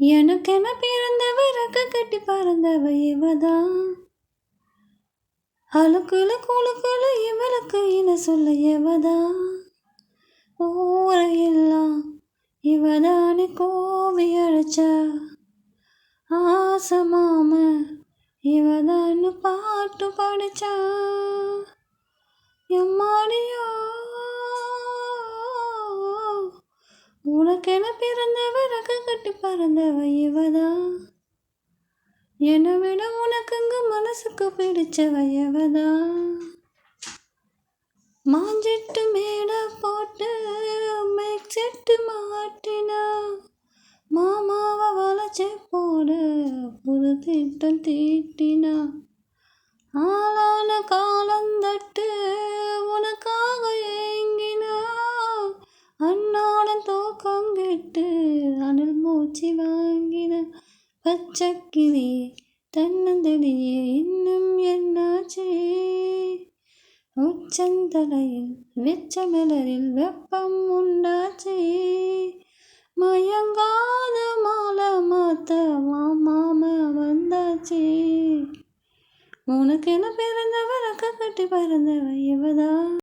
எனக்கென பிறந்தவ ரக்க கட்டி பறந்தவ இவதான். அழுக்குல குழுக்குல இவளுக்கு இன சொல்ல எவதான் ஊரையெல்லாம் இவதானே கோவி அழைச்சா. ஆசமாம இவதான்னு பாட்டு படிச்சா. எம்மாடியோ உனக்கென பிறந்தவ பிடிச்சவையவதா என்னை விட உனக்குங்க மனசுக்கு பிடிச்சவையவதா மாஞ்சிட்டு மேட போட்டு மேக் செட்டு மாட்டினா மாமாவை வளைச்சு போட புது திட்டம் தீட்டினா ஆளான காலந்தட்டு அன்னாடன் அனல் மூச்சு வாங்கின பச்சைக்கிளி தன்னந்தடியே இன்னும் என்னாச்சே? உச்சந்தலையில் வெச்சமலரில் வெப்பம் உண்டாச்சே? மயங்காத மாலை மாத்த மாமாம வந்தாச்சே? உனக்கு என்ன பிறந்தவ ரக்க கட்டி பறந்தவ இவதான்